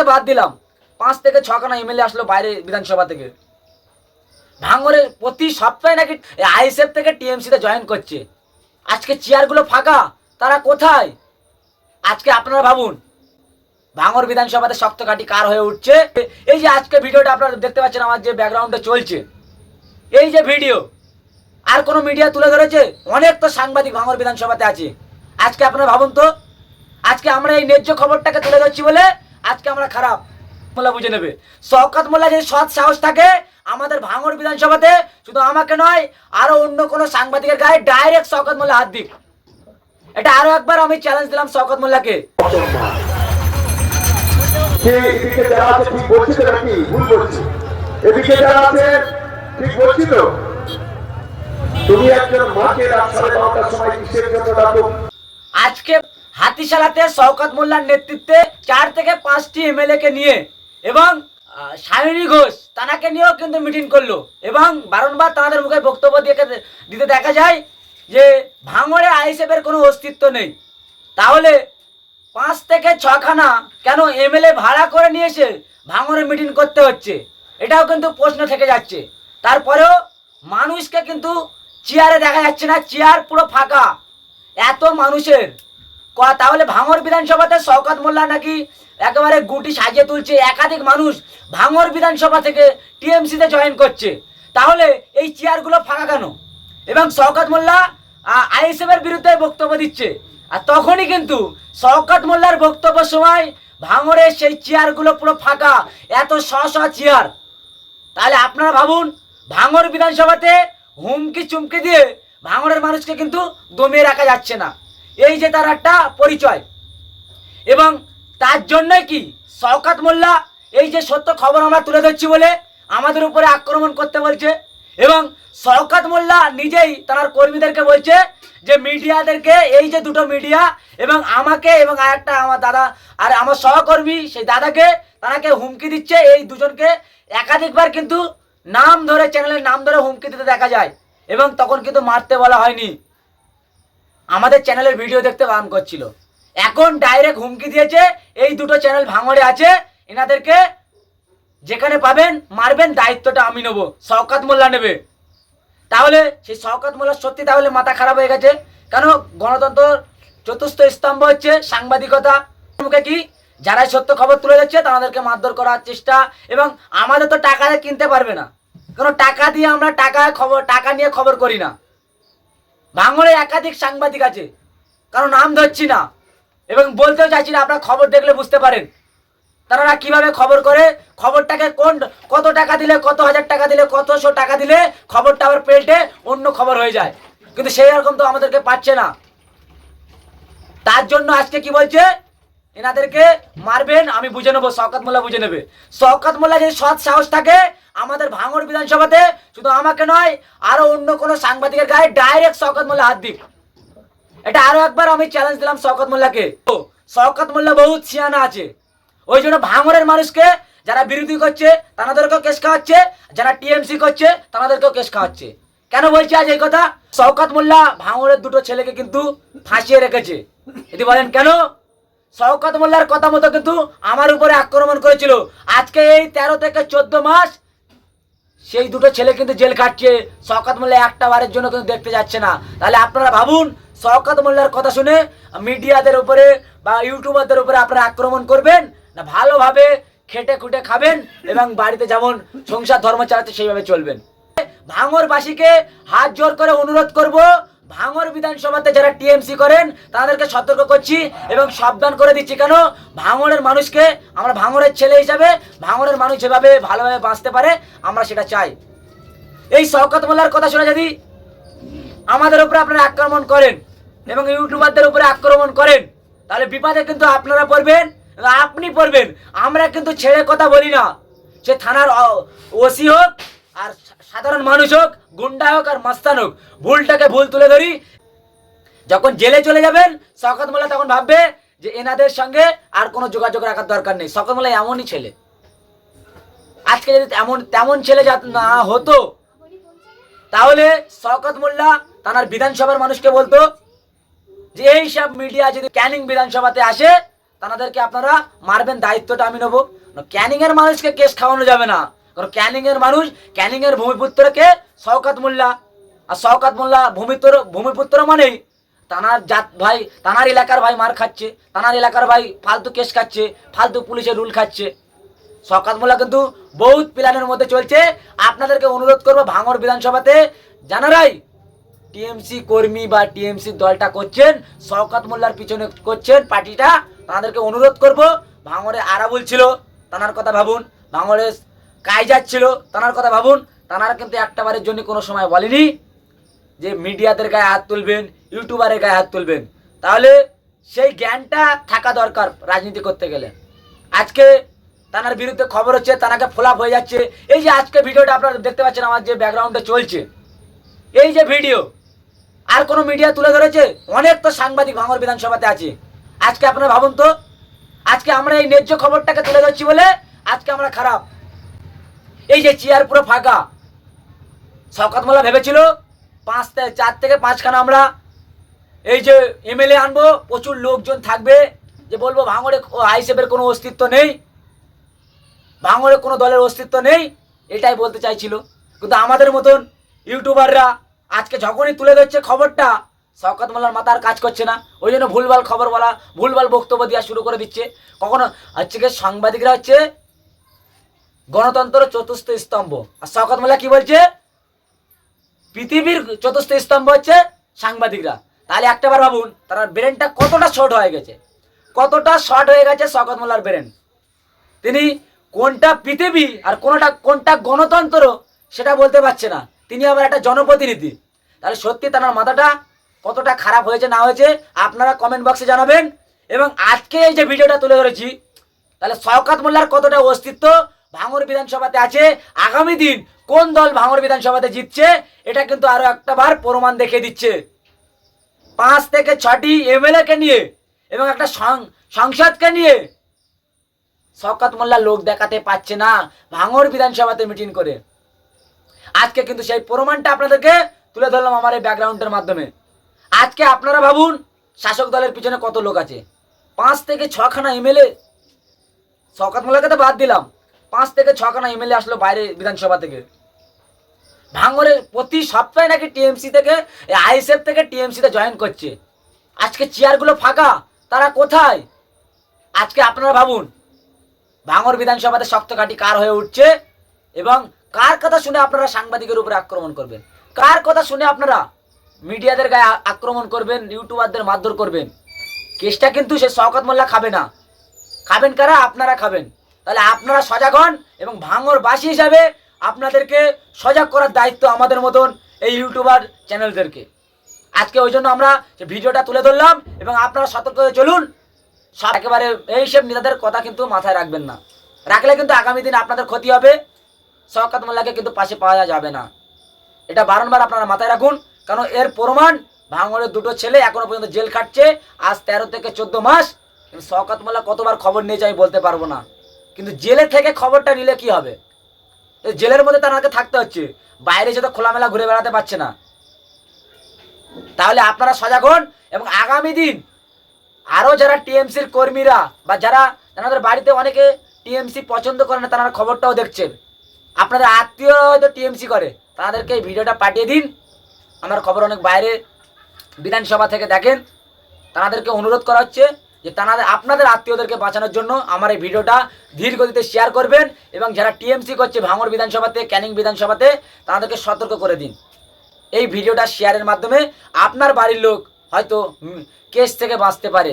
তো বাদ দিলাম। পাঁচ থেকে ছখানা এমএলএ আসলো বাইরে বিধানসভা থেকে। ভাঙরের প্রতি সপ্তাহে নাকি আইএসএফ থেকে টিএমসিতে জয়েন করছে। আজকে চেয়ারগুলো ফাঁকা, তারা কোথায়? আজকে আপনারা ভাবুন। ভাঙর বিধানসভাতে শক্ত কাটি কার হয়ে উঠছে? এই যে আজকে ভিডিওটা আপনারা দেখতে পাচ্ছেন, আমার যে ব্যাকগ্রাউন্ডে চলছে। এই যে ভিডিও, আর কোনো মিডিয়া তুলে ধরেছে? অনেক তো সাংবাদিক ভাঙর বিধানসভাতে আছে। আজকে আপনারা ভাবুন তো, আজকে আমরা এই ন্যায্য খবরটাকে তুলে ধরছি বলে আজকে আমরা খারাপ মোল্লা বুঝে নেবে। শওকত মোল্লা যদি সৎ সাহস থাকে, আমাদের ভাঙর বিধানসভাতে শুধু আমাকে নয়, আরও অন্য কোনো সাংবাদিকের গায়ে ডাইরেক্ট শওকত মোল্লা হাত দিক। এটা আরও একবার আমি চ্যালেঞ্জ দিলাম শওকত মোল্লাকে। এদিকে যারা আছে, ঠিক বলছি নাকি? ভুল বলছি। এদিকে যারা আছে ঠিক বলছি তো? তুমি একজন মাকে রাত সাড়ে বারোটার সময় কিসের জন্য ডাকো? আজকে হাতিশালাতে শওকত মোল্লার নেতৃত্বে চার থেকে পাঁচটি এমএলএ কে নিয়ে এবং সায়নী ঘোষ তানাকে নিয়েও কিন্তু মিটিং করল এবং বারংবার তাদের মুখে বক্তব্য দিয়ে দিতে দেখা যায় যে ভাঙড়ে আইএসএফের কোনো অস্তিত্ব নেই। তাহলে পাঁচ থেকে ছখানা কেন এমএলএ ভাড়া করে নিয়ে এসে ভাঙড়ে মিটিং করতে হচ্ছে? এটাও কিন্তু প্রশ্ন থেকে যাচ্ছে। তারপরেও মানুষকে কিন্তু চেয়ারে দেখা যাচ্ছে না, চেয়ার পুরো ফাঁকা। এত মানুষের। ক- তাহলে ভাঙর বিধানসভাতে শওকত মোল্লা নাকি একেবারে গুটি সাজিয়ে তুলছে, একাধিক মানুষ ভাঙর বিধানসভা থেকে টিএমসিতে জয়েন করছে। তাহলে এই চেয়ারগুলো ফাঁকা কেন? এবং শওকত মোল্লা আইএসএফ এর বিরুদ্ধে বক্তব্য দিচ্ছে। আর তখনই কিন্তু শওকত মোল্লার বক্তব্য সময় ভাঙরের সেই চেয়ারগুলো পুরো ফাঁকা, এত শ শ চেয়ার। তাহলে আপনারা ভাবুন ভাঙর বিধানসভাতে হুমকি চুমকি দিয়ে ভাঙরের মানুষকে কিন্তু দমিয়ে রাখা যাচ্ছে না। এই যে তার একটা পরিচয়। এবং তার জন্যই কি শওকাত মোল্লা এই যে সত্য খবর আমরা তুলে ধরছি বলে আমাদের উপরে আক্রমণ করতে বলছে। এবং শওকাত মোল্লা নিজেই তার কর্মীদেরকে বলছে যে মিডিয়াদেরকে এই যে দুটো মিডিয়া এবং আমাকে এবং আরেকটা আমার দাদা আর আমার সহকর্মী সেই দাদাকে তারাকে হুমকি দিচ্ছে। এই দুজনকে একাধিকবার কিন্তু নাম ধরে চ্যানেলের নাম ধরে হুমকি দিতে দেখা যায় এবং তখন কিন্তু মারতে বলা হয়নি। আমাদের চ্যানেলের ভিডিও দেখতে বান করছিল। এখন ডাইরেক্ট হুমকি দিয়েছে, এই দুটো চ্যানেল ভাঙড়ে আছে, এনাদেরকে যেখানে পাবেন, মারবেন, দায়িত্বটা আমি নেব, শওকাত মোল্লা নেবে। তাহলে সেই শওকাত মোল্লার সত্যি তাহলে মাথা খারাপ হয়ে গেছে। কেন? গণতন্ত্র চতুর্থ স্তম্ভ হচ্ছে সাংবাদিকতা। মুখে কি? যারাই সত্য খবর তুলে যাচ্ছে তাদেরকে মারধর করার চেষ্টা এবং আমাদের তো টাকা কিনতে পারবে না। কারণ টাকা দিয়ে আমরা টাকা খবর, টাকা নিয়ে খবর করি না। ভাঙড়ে একাধিক সাংবাদিক আছে কারণ নাম ধরছি না এবং বলতেও চাইছি না, আপনারা খবর দেখলে বুঝতে পারেন। তারা কীভাবে খবর করে? খবরটাকে কোন, কত টাকা দিলে, কত হাজার টাকা দিলে কতশো টাকা দিলে খবরটা আবার পেল্টে অন্য খবর হয়ে যায়। কিন্তু সেই রকম তো আমাদেরকে পাচ্ছে না। তার জন্য আজকে কি বলছে? এনাদেরকে মারবেন, আমি বুঝে নেব, শওকত মোল্লা বুঝে নেবে। শওকত মোল্লা যদি সৎ সাহস থাকে, আমাদের ভাঙর বিধানসভাতে শুধু আমাকে নয়, আরও অন্য কোনো সাংবাদিকের গায়ে ডাইরেক্ট শওকত মোল্লা হাত দিক। এটা আরও একবার আমি চ্যালেঞ্জ দিলাম শওকত মোল্লাকে। শওকত মোল্লা বহুত ছিয়ানা আছে। ওই জন্য ভাঙরের মানুষকে যারা বিরোধী করছে তাদেরকেও কেস খাওয়াচ্ছে, যারা টিএমসি করছে তাদেরকেও কেস খাওয়াচ্ছে। কেন বলছি আজ এই কথা? শওকত মোল্লা ভাঙরের দুটো ছেলেকে কিন্তু ফাঁসিয়ে রেখেছে। যদি বলেন কেন? শওকত মোল্লার কথা মতো কিন্তু আমার উপরে আক্রমণ করেছিল। আজকে এই তেরো থেকে চোদ্দ মাস সেই দুটো ছেলে কিন্তু জেল কাটছে শওকত মোল্লা একটা বারের জন্য কিন্তু দেখতে যাচ্ছে না। তাহলে আপনারা ভাবুন, শওকত মোল্লার কথা শুনে মিডিয়াদের উপরে বা ইউটিউবারদের উপরে আপনারা আক্রমণ করবেন না ভালোভাবে খেটে খুটে খাবেন এবং বাড়িতে যেমন সংসার ধর্ম চালাতে সেইভাবে চলবেন। ভাঙরবাসীকে হাত জোর করে অনুরোধ করব ভাঙর বিধানসভাতে যারা টিএমসি করেন, তাদেরকে সতর্ক করছি এবং সাবধান করে দিচ্ছি। কেন? ভাঙরের মানুষকে আমরা ভাঙরের ছেলে হিসাবে, ভাঙরের মানুষ যেভাবে ভালোভাবে বাঁচতে পারে, আমরা সেটা চাই। এই শওকত মোল্লার কথা শুনে যদি? আমাদের উপরে আপনারা আক্রমণ করেন এবং ইউটিউবারদের উপরে আক্রমণ করেন, তাহলে বিপদে কিন্তু আপনারা পড়বেন আপনি পড়বেন। আমরা কিন্তু ছেড়ে কথা বলি না। সে থানার ওসি হোক আর সাধারণ মানুষ হোক, গুন্ডা হোক আর মাস্তান হোক, ভুলটাকে ভুল তুলে ধরি। যখন জেলে চলে যাবেন শওকত মোল্লা তখন ভাববে যে এনাদের সঙ্গে আর কোনো যোগাযোগ রাখার দরকার নেই। শওকত মোল্লা এমনই ছেলে। আজকে যদি তেমন তেমন ছেলে যা না হতো, তাহলে শওকত মোল্লা তার বিধানসভার মানুষকে বলতো যে, এই সব মিডিয়া যদি ক্যানিং বিধানসভাতে আসে তাদেরকে আপনারা মারবেন, দায়িত্বটা আমি নেব। ক্যানিং এর মানুষকে কেস খাওয়ানো যাবে না। কারণ ক্যানিং এর মানুষ ক্যানিং এর ভূমিপুত্রকে শওকত মোল্লা। আর শওকত মোল্লা ভূমিপুত্র ভূমিপুত্র মানেই তানার জাত ভাই, তানার এলাকার ভাই মার খাচ্ছে, তানার এলাকার ভাই ফালতু কেস খাচ্ছে, ফালতু পুলিশের রুল খাচ্ছে। শওকত মোল্লা কিন্তু বহুত প্ল্যানের মধ্যে চলছে। আপনাদেরকে অনুরোধ করব ভাঙর বিধানসভাতে জানারাই টিএমসি কর্মী বা টিএমসি দলটা করছেন, শওকত মোল্লার পিছনে করছেন পার্টিটা, তাদেরকে অনুরোধ করব ভাঙরে আরাবুল ছিল, তানার কথা ভাবুন। ভাঙরে কাইজার ছিল তানার কথা ভাবুন। তানারা কিন্তু একটা বারের জন্য কোনো সময় বলেনি যে মিডিয়াদের গায়ে হাত তুলবেন, ইউটিউবারের গায়ে হাত তুলবেন। তাহলে সেই জ্ঞানটা থাকা দরকার রাজনীতি করতে গেলে। আজকে তানার বিরুদ্ধে খবর হচ্ছে, তানাকে ফোলাপ হয়ে যাচ্ছে। এই যে আজকে ভিডিওটা আপনারা দেখতে পাচ্ছেন, আমার যে ব্যাকগ্রাউন্ডে চলছে। এই যে ভিডিও, আর কোনো মিডিয়া তুলে ধরেছে? অনেক তো সাংবাদিক ভাঙর বিধানসভাতে আছে। আজকে আপনারা ভাবুন তো, আজকে আমরা এই ন্যায্য খবরটাকে তুলে ধরছি বলে আজকে আমরা খারাপ। এই যে চেয়ার পুরো ফাঁকা। শওকত মোল্লা ভেবেছিল, পাঁচ চার থেকে পাঁচখানা আমরা এই যে এমএলএ আনব, প্রচুর লোকজন থাকবে, যে বলব ভাঙড়ে আইসেফের কোনো অস্তিত্ব নেই, ভাঙড়ে কোনো দলের অস্তিত্ব নেই, এটাই বলতে চাইছিল। কিন্তু আমাদের মতন ইউটিউবাররা আজকে যখনই তুলে ধরছে খবরটা, শওকত মোল্লার মাথার কাজ করছে না। ওই জন্য ভুলভাল খবর বলা, ভুলভাল বক্তব্য দেওয়া শুরু করে দিচ্ছে। কখনো হচ্ছে সাংবাদিকরা হচ্ছে গণতন্ত্র চতুর্থ স্তম্ভ। আর শওকত মোল্লা কি বলছে? পৃথিবীর চতুর্থ স্তম্ভ হচ্ছে সাংবাদিকরা। তাহলে একটাবার ভাবুন, তার ব্রেনটা কতটা শর্ট হয়ে গেছে? কতটা শর্ট হয়ে গেছে শওকত মোল্লার ব্রেন? তিনি কোনটা পৃথিবী আর কোনটা কোনটা গণতন্ত্র সেটা বলতে পারছে না। তিনি আবার একটা জনপ্রতিনিধি। তাহলে সত্যি তার মাথাটা কতটা খারাপ হয়েছে, না হয়েছে, আপনারা কমেন্ট বক্সে জানাবেন। এবং আজকে এই যে ভিডিওটা তুলে ধরেছি, তাহলে শওকাত মোল্লার কতটা অস্তিত্ব ভাঙর বিধানসভাতে আছে। আগামী দিন কোন দল ভাঙর বিধানসভাতে জিতছে, এটা কিন্তু আরও একটা বার প্রমাণ দেখিয়ে দিচ্ছে। পাঁচ থেকে ছটি এমএলএ কে নিয়ে এবং একটা সংসদকে নিয়ে। শওকত মোল্লা লোক দেখাতে পাচ্ছে না ভাঙর বিধানসভাতে মিটিং করে। আজকে কিন্তু সেই প্রমাণটা আপনাদেরকে তুলে ধরলাম আমার এই ব্যাকগ্রাউন্ডের মাধ্যমে। আজকে আপনারা ভাবুন, শাসক দলের পিছনে কত লোক আছে। পাঁচ থেকে ছখানা এমএলএ শওকত মোল্লাকে তো বাদ দিলাম। পাঁচ থেকে ছখানা এমএলএ আসলো বাইরে বিধানসভা থেকে। ভাঙরে প্রতি সপ্তাহে নাকি টিএমসি থেকে আইএসএফ থেকে টিএমসিতে জয়েন করছে। আজকে চেয়ারগুলো ফাঁকা, তারা কোথায়? আজকে আপনারা ভাবুন, ভাঙর বিধানসভাতে শক্ত ঘাঁটি কার হয়ে উঠছে এবং কার কথা শুনে আপনারা সাংবাদিকের উপরে আক্রমণ করবেন? কার কথা শুনে আপনারা মিডিয়াদের গায়ে আক্রমণ করবেন, ইউটিউবারদের মারধর করবেন? কেসটা কিন্তু সে শওকত মোল্লা খাবে না। খাবেন কারা? আপনারা খাবেন। তাহলে আপনারা সজাগ হন এবং ভাঙরবাসী হিসাবে আপনাদেরকে সজাগ করার দায়িত্ব আমাদের মতন এই ইউটিউবার চ্যানেলদেরকে। আজকে ওই জন্য আমরা ভিডিওটা তুলে ধরলাম এবং আপনারা সতর্ক হয়ে চলুন, সব একেবারে এইসব নেতাদের কথা কিন্তু মাথায় রাখবেন না। রাখলে কিন্তু আগামী দিন আপনাদের ক্ষতি হবে শওকত মোল্লাকে কিন্তু পাশে পাওয়া যাবে না। এটা বারংবার আপনারা মাথায় রাখুন, কারণ এর প্রমাণ ভাঙড়ের দুটো ছেলে এখনও পর্যন্ত জেল খাটছে, আজ তেরো থেকে চোদ্দ মাস শওকত মোল্লা কতবার খবর নিয়েছে আমি বলতে পারব না। কিন্তু জেলে থেকে খবরটা নিলে কি হবে? জেলের মধ্যে তাকে থাকতে হচ্ছে। বাইরে যেতে খোলামেলা ঘুরে বেড়াতে পারছে না। তাহলে আপনারা সজাগ হন এবং আগামী দিন আরও যারা টিএমসির কর্মীরা বা যারা যাদের বাড়িতে অনেকে টিএমসি পছন্দ করে না, তারা খবরটাও দেখছেন। আপনাদের আত্মীয় হয়তো টিএমসি করে। তাদেরকে এই ভিডিওটা পাঠিয়ে দিন। আমার খবর অনেক বাইরে বিধানসভা থেকে দেখেন। তাদেরকে অনুরোধ করা হচ্ছে। যে তাদের আপনাদের আত্মীয়দেরকে বাঁচানোর জন্য আমার এই ভিডিওটা ধীর গতিতে শেয়ার করবেন এবং যারা টিএমসি করছে ভাঙর বিধানসভাতে, ক্যানিং বিধানসভাতে, তাদেরকে সতর্ক করে দিন। এই ভিডিওটা শেয়ারের মাধ্যমে আপনার বাড়ির লোক হয়তো কেস থেকে বাঁচতে পারে।